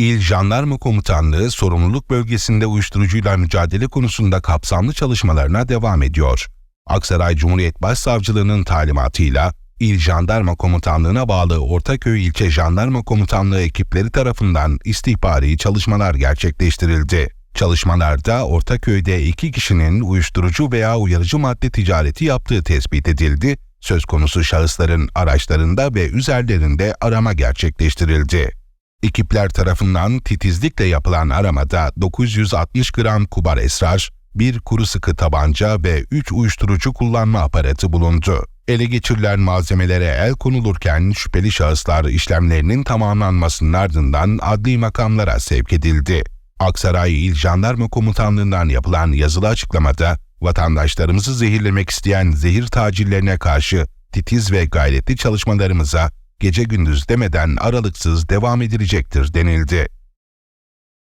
İl Jandarma Komutanlığı sorumluluk bölgesinde uyuşturucuyla mücadele konusunda kapsamlı çalışmalarına devam ediyor. Aksaray Cumhuriyet Başsavcılığı'nın talimatıyla İl Jandarma Komutanlığı'na bağlı Ortaköy İlçe Jandarma Komutanlığı ekipleri tarafından istihbari çalışmalar gerçekleştirildi. Çalışmalarda Ortaköy'de iki kişinin uyuşturucu veya uyarıcı madde ticareti yaptığı tespit edildi. Söz konusu şahısların araçlarında ve üzerlerinde arama gerçekleştirildi. Ekipler tarafından titizlikle yapılan aramada 960 gram kubar esrar, bir kuru sıkı tabanca ve 3 uyuşturucu kullanma aparatı bulundu. Ele geçirilen malzemelere el konulurken şüpheli şahıslar işlemlerinin tamamlanmasının ardından adli makamlara sevk edildi. Aksaray İl Jandarma Komutanlığı'ndan yapılan yazılı açıklamada, vatandaşlarımızı zehirlemek isteyen zehir tacillerine karşı titiz ve gayretli çalışmalarımıza gece gündüz demeden aralıksız devam edilecektir denildi.